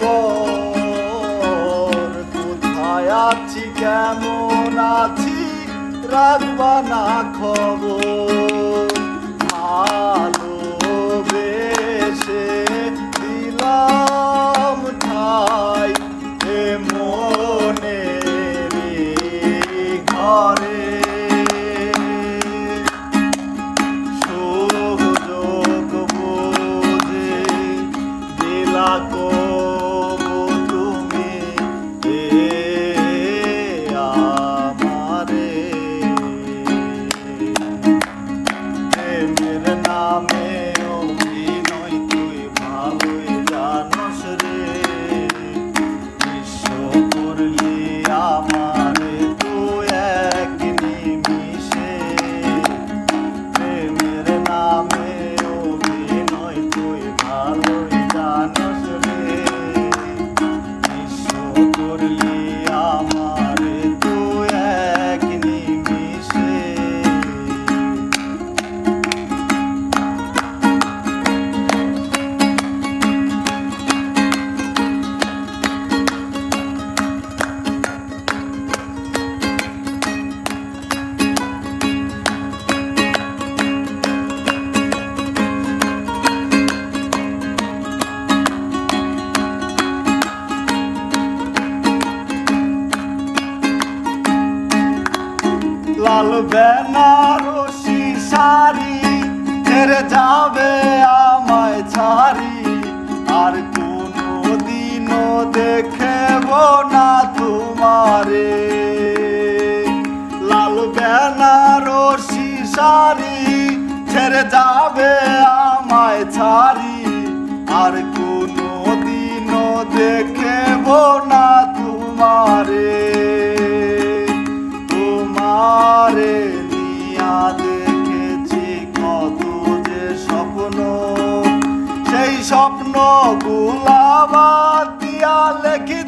পর কোথায় আছি, কেমন আছি, রাখবা না খবর। ভালোবেসে দিলাম ঠাই, এ মনের ঘরে। সুযোগ বুঝে দিলা করি লাল বেনারসি শাড়ি, ছেড়ে যাবে আমায় ছাড়ি। আর কোনো দিনও দেখেব না তোমারে। লাল বেনারসি শাড়ি, ছেড়ে যাবে আমায় ছাড়ি। আর কোনো দিনও দেখেব না স্বপ্ন গুলাবাদ দিয়া লেখি